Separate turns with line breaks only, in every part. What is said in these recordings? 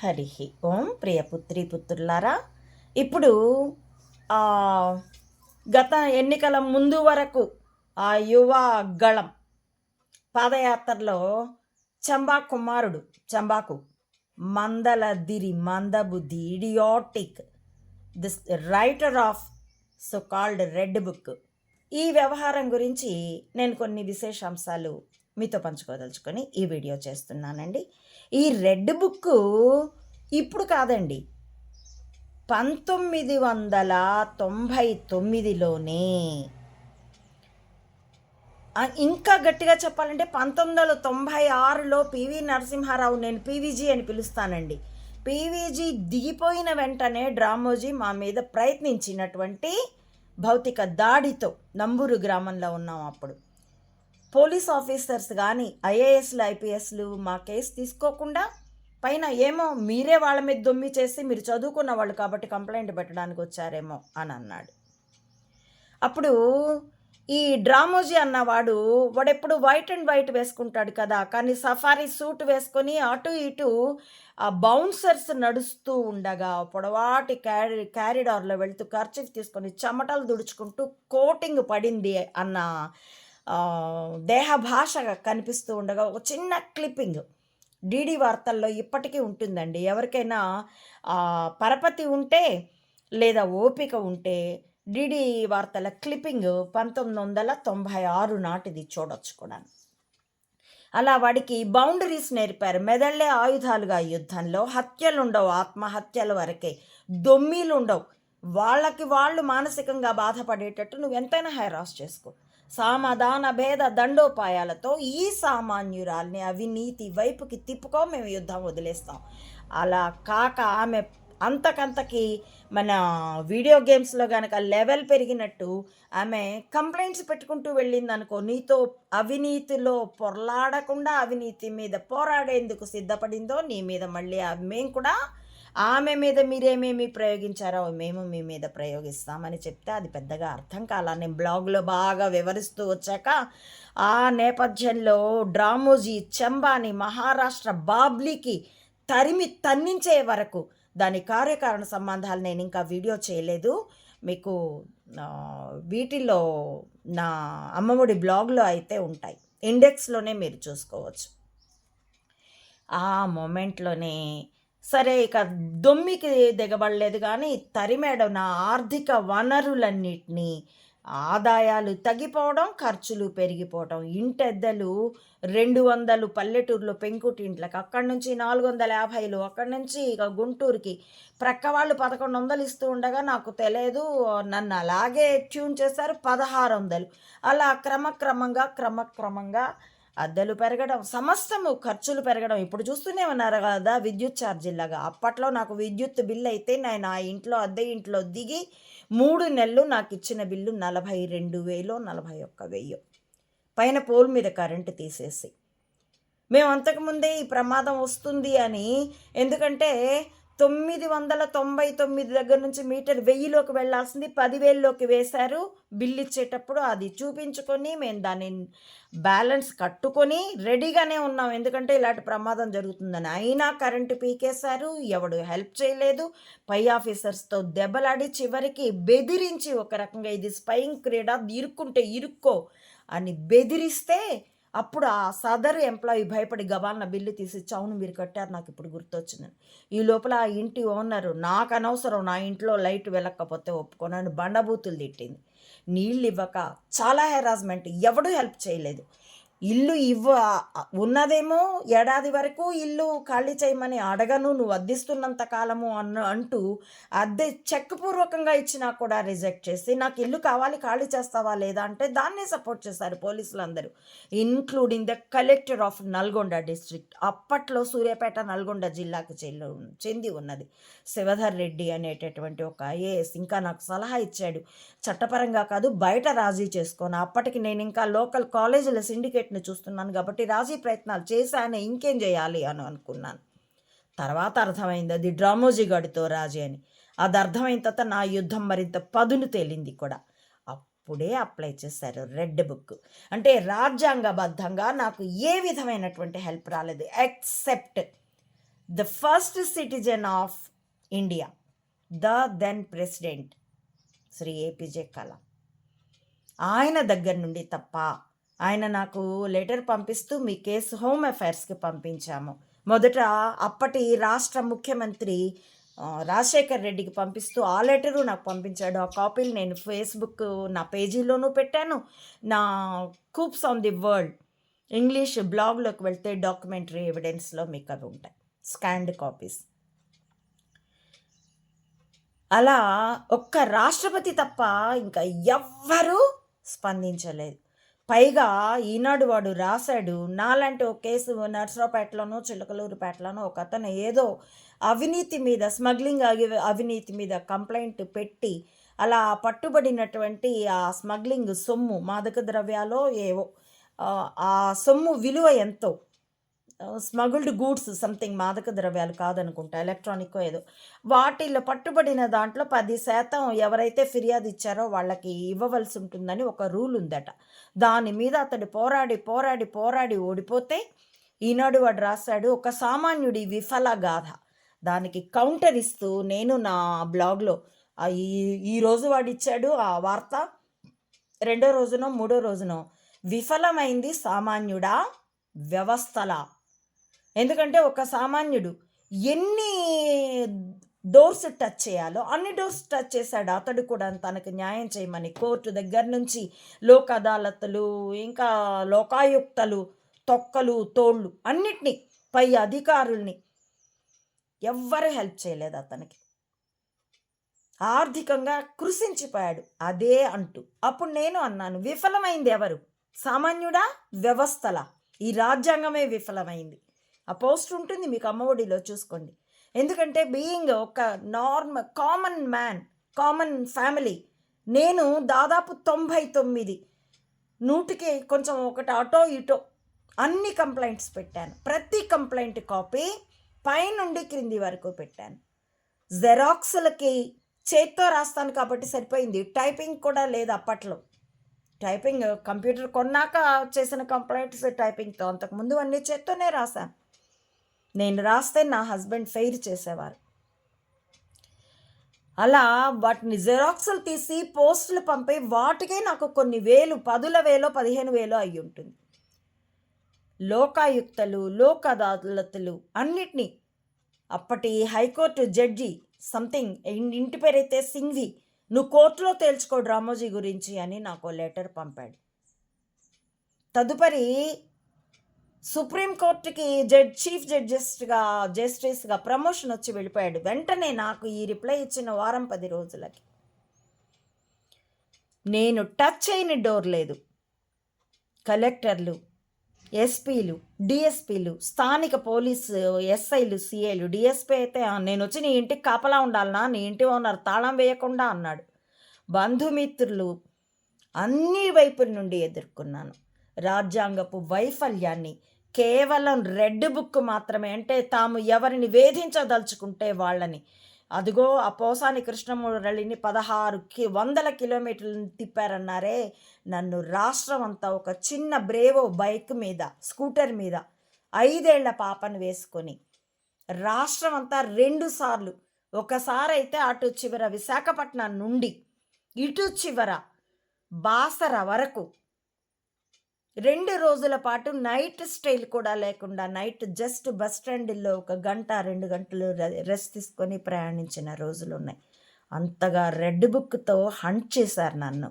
హరి ఓం ప్రియ పుత్రి పుత్రులారా ఇప్పుడు గత ఎన్నికల ముందు వరకు ఆ యువ గళం పాదయాత్రలో చంబా కుమారుడు చంబాకు మందలదిరి మందబుద్ధి idiotic this writer of so called red book. ఈ వ్యవహారం గురించి నేను కొన్ని విశేషాంశాలు మీతో పంచుకోదలుచుకొని ఈ వీడియో చేస్తున్నానండి. ఈ రెడ్ బుక్ ఇప్పుడు కాదండి. పంతొమ్మిది వందల తొంభై తొమ్మిదిలోనే. ఇంకా గట్టిగా చెప్పాలంటే పంతొమ్మిది వందల తొంభై ఆరులో పివి నరసింహారావు నేను పీవీజీ అని పిలుస్తానండి. పీవీజీ దిగిపోయిన వెంటనే డ్రామోజీ మా మీద ప్రయత్నించినటువంటి భౌతిక దాడితో నంబూరు గ్రామంలో ఉన్నాం అప్పుడు. పోలీస్ ఆఫీసర్స్ కానీ ఐఏఎస్లు ఐపీఎస్లు మా కేసు తీసుకోకుండా పైన ఏమో మీరే వాళ్ళ మీద దొమ్మి చేసి మీరు చదువుకున్న వాళ్ళు కాబట్టి కంప్లైంట్ పెట్టడానికి వచ్చారేమో అని అన్నాడు. అప్పుడు ఈ డ్రామోజీ అన్నవాడు వాడెప్పుడు వైట్ అండ్ వైట్ వేసుకుంటాడు కదా కానీ సఫారీ సూట్ వేసుకొని అటు ఇటు ఆ బౌన్సర్స్ నడుస్తూ ఉండగా పొడవాటి క్యారీ క్యారిడార్లో వెళ్తూ ఖర్చు తీసుకొని చెమటలు దుడుచుకుంటూ కోటింగ్ పడింది అన్న దేహ భాష కనిపిస్తూ ఉండగా ఒక చిన్న క్లిప్పింగ్ డీడీ వార్తల్లో ఇప్పటికీ ఉంటుందండి. ఎవరికైనా పరపతి ఉంటే లేదా ఓపిక ఉంటే డీడీ వార్తల క్లిప్పింగ్ పంతొమ్మిది వందల తొంభై ఆరు నాటిది చూడొచ్చు కూడా అలా వాడికి బౌండరీస్ నేర్పారు. మెదళ్ళే ఆయుధాలుగా యుద్ధంలో హత్యలు ఉండవు ఆత్మహత్యల వరకే దొమ్మీలు ఉండవు వాళ్ళకి వాళ్ళు మానసికంగా బాధపడేటట్టు నువ్వు ఎంతైనా హైరాస్ చేసుకో. సామధాన భేద దండోపాయాలతో ఈ సామాన్యురాల్ని అవినీతి వైపుకి తిప్పుకో మేము యుద్ధం వదిలేస్తాం. అలా కాక ఆమె అంతకంతకి మన వీడియో గేమ్స్లో కనుక లెవెల్ పెరిగినట్టు ఆమె కంప్లైంట్స్ పెట్టుకుంటూ వెళ్ళింది అనుకో నీతో అవినీతిలో పొరలాడకుండా అవినీతి మీద పోరాడేందుకు సిద్ధపడిందో నీ మీద మళ్ళీ మేము కూడా ఆమె మీద మీరేమేమి ప్రయోగించారో మేము మీ మీద ప్రయోగిస్తామని చెప్తే అది పెద్దగా అర్థం కాల. నేను బ్లాగ్లో బాగా వివరిస్తూ వచ్చాక ఆ నేపథ్యంలో డ్రామోజీ చెంబాని మహారాష్ట్ర బాబ్లీకి తరిమి తన్నించే వరకు దాని కార్యకారణ సంబంధాలు నేను ఇంకా వీడియో చేయలేదు. మీకు వీటిలో నా అమ్మఒడి బ్లాగ్లో అయితే ఉంటాయి. ఇండెక్స్లోనే మీరు చూసుకోవచ్చు. ఆ మూమెంట్లోనే సరే ఇక దొమ్మికి దిగబడలేదు కానీ తరిమేడ నా ఆర్థిక వనరులన్నిటినీ ఆదాయాలు తగ్గిపోవడం ఖర్చులు పెరిగిపోవడం ఇంటెద్దలు రెండు వందలు పల్లెటూరులో పెంకుటింట్లకు అక్కడి నుంచి నాలుగు వందల యాభైలు అక్కడి నుంచి ఇక గుంటూరుకి ప్రక్క వాళ్ళు పదకొండు వందలు ఇస్తూ ఉండగా నాకు తెలియదు నన్ను అలాగే ట్యూన్ చేశారు పదహారు వందలు. అలా క్రమక్రమంగా క్రమక్రమంగా అద్దెలు పెరగడం సమస్తము ఖర్చులు పెరగడం ఇప్పుడు చూస్తూనే ఉన్నారు కదా విద్యుత్ ఛార్జీలాగా అప్పట్లో నాకు విద్యుత్ బిల్లు అయితే నేను ఆ ఇంట్లో అద్దె ఇంట్లో దిగి మూడు నెలలు నాకు ఇచ్చిన బిల్లు నలభై రెండు వేలు నలభై ఒక్క వెయ్యో పైన పోల్ మీద కరెంటు తీసేసి. మేము అంతకుముందే ఈ ప్రమాదం వస్తుంది అని. ఎందుకంటే తొమ్మిది వందల తొంభై తొమ్మిది దగ్గర నుంచి మీటర్ వెయ్యిలోకి వెళ్ళాల్సింది పదివేల్లోకి వేశారు. బిల్ ఇచ్చేటప్పుడు అది చూపించుకొని మేము దాన్ని బ్యాలెన్స్ కట్టుకొని రెడీగానే ఉన్నాం. ఎందుకంటే ఇలాంటి ప్రమాదం జరుగుతుందని. అయినా కరెంటు పీకేశారు ఎవడు హెల్ప్ చేయలేదు. పై ఆఫీసర్స్తో దెబ్బలాడి చివరికి బెదిరించి ఒక రకంగా ఇది స్పైయింగ్ క్రీడ ఇరుక్కుంటే ఇరుక్కో అని బెదిరిస్తే అప్పుడు ఆ సదరు ఎంప్లాయీ భయపడి గబాలన బిల్లు తీసి చౌను మీరు కట్టారు నాకు ఇప్పుడు గుర్తొచ్చిందని ఈ లోపల ఆ ఇంటి ఓనరు నాకు అనవసరం నా ఇంట్లో లైట్ వెళ్ళకపోతే ఒప్పుకోనని బండబూతులు తిట్టింది. నీళ్ళు ఇవ్వక చాలా హెరాస్మెంట్ ఎవడూ హెల్ప్ చేయలేదు. ఇల్లు ఇవ్వ ఉన్నదేమో ఏడాది వరకు ఇల్లు ఖాళీ చేయమని అడగను నువ్వు అద్దిస్తున్నంత కాలము అన్న అంటూ అద్దె చెక్ పూర్వకంగా ఇచ్చినా కూడా రిజెక్ట్ చేసి నాకు ఇల్లు కావాలి ఖాళీ చేస్తావా లేదా అంటే దాన్నే సపోర్ట్ చేశారు పోలీసులు అందరూ including the collector of Nalgonda district అప్పట్లో సూర్యాపేట నల్గొండ జిల్లాకు చెల్లు చెంది ఉన్నది. శివధర్ రెడ్డి అనేటటువంటి ఒక ఐఏఎస్ ఇంకా నాకు సలహా ఇచ్చాడు. చట్టపరంగా కాదు బయట రాజీ చేసుకోను అప్పటికి నేను ఇంకా లోకల్ కాలేజీల మార్కెట్ని చూస్తున్నాను కాబట్టి రాజీ ప్రయత్నాలు చేశాను ఇంకేం చేయాలి అని అనుకున్నాను. తర్వాత అర్థమైంది అది డ్రామోజీ గడితో రాజీ అని. అది అర్థమైన తర్వాత నా యుద్ధం మరింత పదును తేలింది కూడా. అప్పుడే అప్లై చేశారు రెడ్ బుక్. అంటే రాజ్యాంగబద్ధంగా నాకు ఏ విధమైనటువంటి హెల్ప్ రాలేదు except the first citizen of India the then president Shri APJ Kalam. ఆయన దగ్గర నుండి తప్ప ఆయన నాకు లెటర్ పంపిస్తూ మీ కేసు హోమ్ అఫైర్స్కి పంపించాము. మొదట అప్పటి రాష్ట్ర ముఖ్యమంత్రి రాజశేఖర్ రెడ్డికి పంపిస్తూ ఆ లెటరు నాకు పంపించాడు. ఆ కాపీలు నేను ఫేస్బుక్ నా పేజీలోనూ పెట్టాను. నా కూప్స్ ఆన్ ది వరల్డ్ ఇంగ్లీష్ బ్లాగ్లోకి వెళ్తే డాక్యుమెంటరీ ఎవిడెన్స్లో మీకు అవి ఉంటాయి. Scanned copies. అలా ఒక్క రాష్ట్రపతి తప్ప ఇంకా ఎవ్వరూ స్పందించలేదు. పైగా ఈనాడు వాడు రాశాడు. నాలాంటి ఒక కేసు నర్సరావుపేటలోనో చిలకలూరుపేటలోనో ఒక అతను ఏదో అవినీతి మీద స్మగ్లింగ్ అవి- అవినీతి మీద కంప్లైంట్ పెట్టి అలా పట్టుబడినటువంటి ఆ స్మగ్లింగ్ సొమ్ము మాదక ద్రవ్యాలో ఏవో ఆ సొమ్ము విలువ ఎంతో. స్మగుల్డ్ గూడ్స్ సంథింగ్ మాదక ద్రవ్యాలు కాదనుకుంటా ఎలక్ట్రానిక్ ఏదో. వాటిల్లో పట్టుబడిన దాంట్లో పది శాతం ఎవరైతే ఫిర్యాదు ఇచ్చారో వాళ్ళకి ఇవ్వవలసి ఉంటుందని ఒక రూల్ ఉందట. దాని మీద అతడు పోరాడి పోరాడి పోరాడి ఓడిపోతే ఈనాడు వాడు రాశాడు ఒక సామాన్యుడి విఫల గాథ. దానికి కౌంటర్ ఇస్తూ నేను నా బ్లాగ్లో ఈ ఈ రోజు వాడు ఇచ్చాడు ఆ వార్త రెండో రోజునో మూడో రోజునో విఫలమైంది సామాన్యుడా వ్యవస్థలా. ఎందుకంటే ఒక సామాన్యుడు ఎన్ని డోర్స్ టచ్ చేయాలో అన్ని డోర్స్ టచ్ చేశాడు అతడు కూడా తనకు న్యాయం చేయమని కోర్టు దగ్గర నుంచి లోక్ అదాలత్లు ఇంకా లోకాయుక్తలు తొక్కలు తోళ్ళు అన్నిటినీ పై అధికారుల్ని ఎవ్వరు హెల్ప్ చేయలేదు అతనికి. ఆర్థికంగా కృషించిపోయాడు అదే అంటూ అప్పుడు నేను అన్నాను విఫలమైంది ఎవరు? సామాన్యుడా? వ్యవస్థల. ఈ రాజ్యాంగమే విఫలమైంది. ఆ పోస్ట్ ఉంటుంది మీకు అమ్మఒడిలో చూసుకోండి. ఎందుకంటే బీయింగ్ ఒక normal common man common family నేను దాదాపు తొంభై తొమ్మిది నూటికి కొంచెం ఒకటి అటో ఇటో అన్ని కంప్లైంట్స్ పెట్టాను. ప్రతి కంప్లైంట్ కాపీ పైనుండి క్రింది వరకు పెట్టాను. జెరాక్స్లకి చేత్తో రాస్తాను కాబట్టి సరిపోయింది. టైపింగ్ కూడా లేదు అప్పట్లో. టైపింగ్ కంప్యూటర్ కొన్నాక చేసిన కంప్లైంట్స్ టైపింగ్తో అంతకుముందు అన్ని చేత్తోనే రాశాను. నేను రాస్తే నా హస్బెండ్ ఫెయిర్ చేసేవారు. అలా వాటిని జెరాక్స్లు తీసి పోస్టులు పంపి వాటికే నాకు కొన్ని వేలు పదుల వేలో పదిహేను వేలో అయి ఉంటుంది. లోకాయుక్తలు లోక అదాలతులు అన్నిటినీ అప్పటి హైకోర్టు జడ్జి సంథింగ్ ఇంటి పేరైతే సింఘ్వి నువ్వు కోర్టులో తేల్చుకో రామోజీ గురించి అని నాకు లెటర్ పంపాడు. తదుపరి సుప్రీంకోర్టుకి జడ్ చీఫ్ జడ్జిస్ట్గా జస్టిస్గా ప్రమోషన్ వచ్చి వెళ్ళిపోయాడు. వెంటనే నాకు ఈ రిప్లై ఇచ్చిన వారం పది రోజులకి. నేను టచ్ అయిన డోర్ లేదు. కలెక్టర్లు ఎస్పీలు డిఎస్పీలు స్థానిక పోలీసు ఎస్ఐలు సిఐలు డిఎస్పీ అయితే నేను వచ్చి నీ ఇంటికి కాపలా ఉండాలనా నీ ఇంటి ఓనర్ తాళం వేయకుండా అన్నాడు. బంధుమిత్రులు అన్ని వైపుల నుండి ఎదుర్కొన్నాను. రాజ్యాంగపు వైఫల్యాన్ని కేవలం రెడ్ బుక్ మాత్రమే అంటే తాము ఎవరిని వేధించదలుచుకుంటే వాళ్ళని. అదిగో ఆ పోసాని కృష్ణమురళిని పదహారు కి వందల కిలోమీటర్లు తిప్పారన్నారే. నన్ను రాష్ట్రం అంతా ఒక చిన్న బ్రేవో బైక్ మీద స్కూటర్ మీద ఐదేళ్ళ పాపను వేసుకొని రాష్ట్రం అంతా రెండు సార్లు ఒకసారి అయితే అటు చివర విశాఖపట్నం నుండి ఇటు చివర బాసర వరకు రెండు రోజుల పాటు నైట్ స్టైల్ కూడా లేకుండా నైట్ జస్ట్ బస్ స్టాండ్లో ఒక గంట రెండు గంటలు రె- రెస్ట్ తీసుకొని ప్రయాణించిన రోజులు ఉన్నాయి. అంతగా రెడ్ బుక్తో హంట్ చేశారు నన్ను.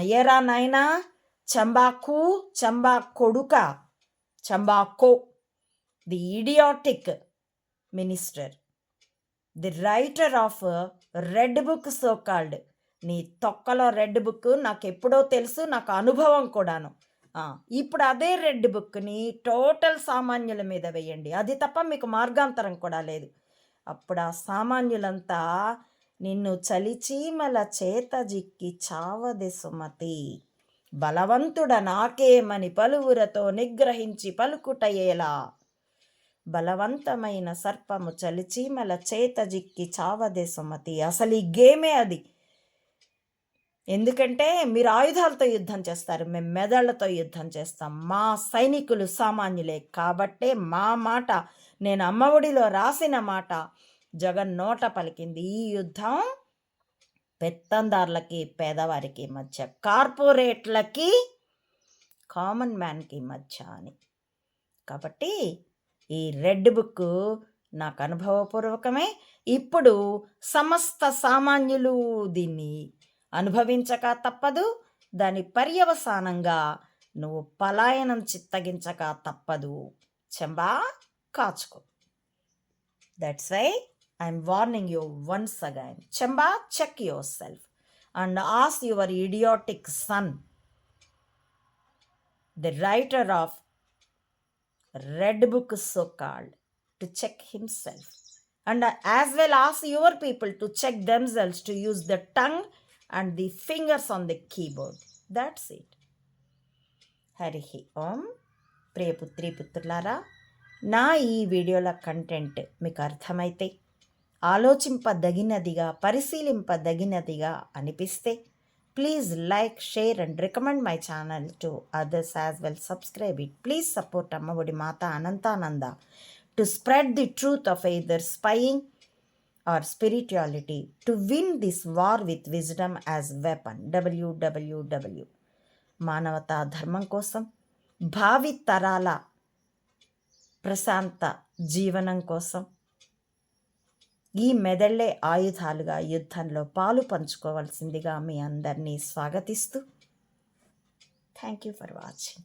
ఏరా నాయనా చంబాకు చంబా కొడుక చంబాకో the idiotic minister the writer of red book so called. నీ తొక్కలో రెడ్ బుక్ నాకు ఎప్పుడో తెలుసు నాకు అనుభవం కూడాను. ఇప్పుడు అదే రెడ్ బుక్ని టోటల్ సామాన్యుల మీద వేయండి. అది తప్ప మీకు మార్గాంతరం కూడా లేదు. అప్పుడు ఆ సామాన్యులంతా నిన్ను చలిచీమల చేత జిక్కి చావది సుమతి. బలవంతుడ నాకేమని పలువురతో నిగ్రహించి పలుకుటయేలా. బలవంతమైన సర్పము చలిచీమల చేత జిక్కి చావదే సుమతి. అసలు ఈ గేమే అది. ఎందుకంటే మీరు ఆయుధాలతో యుద్ధం చేస్తారు మేము మెదళ్ళతో యుద్ధం చేస్తాం మా సైనికులు సామాన్యులే కాబట్టే మా మాట నేను అమ్మఒడిలో రాసిన మాట జగన్ నోట పలికింది. ఈ యుద్ధం పెత్తందారులకి పేదవారికి మధ్య కార్పొరేట్లకి కామన్ మ్యాన్కి మధ్య అని. కాబట్టి ఈ రెడ్ బుక్ నాకు అనుభవపూర్వకమే. ఇప్పుడు సమస్త సామాన్యులు దీన్ని అనుభవించక తప్పదు దాని పర్యవసానంగా నువ్వు పలాయనం చిత్తగించక తప్పదు. చెంబా కాచుకో. That's why I'm warning you once again Chemba check yourself and as your idiotic son the writer of red book so called to check himself and as well as your people to check themselves to use the tongue and the fingers on the keyboard. That's it. Hari Om. ప్రియపుత్రి పుత్రులారా నా ఈ వీడియోల content మీకు అర్థమైతే ఆలోచింపదగినదిగా పరిశీలింపదగినదిగా అనిపిస్తే please like share and recommend my channel to others as well. Subscribe it. Please support Ammaodi Mata Anantananda to spread the truth of either spying or spirituality to win this war with wisdom as weapon డబ్ల్యూడబ్ల్యూడబ్ల్యూ మానవతా ధర్మం కోసం భావి తరాల ప్రశాంత జీవనం కోసం ఈ మెదళ్ళే ఆయుధాలుగా యుద్ధంలో పాలు పంచుకోవాల్సిందిగా మీ అందరినీ స్వాగతిస్తూ థ్యాంక్ యూ ఫర్ వాచింగ్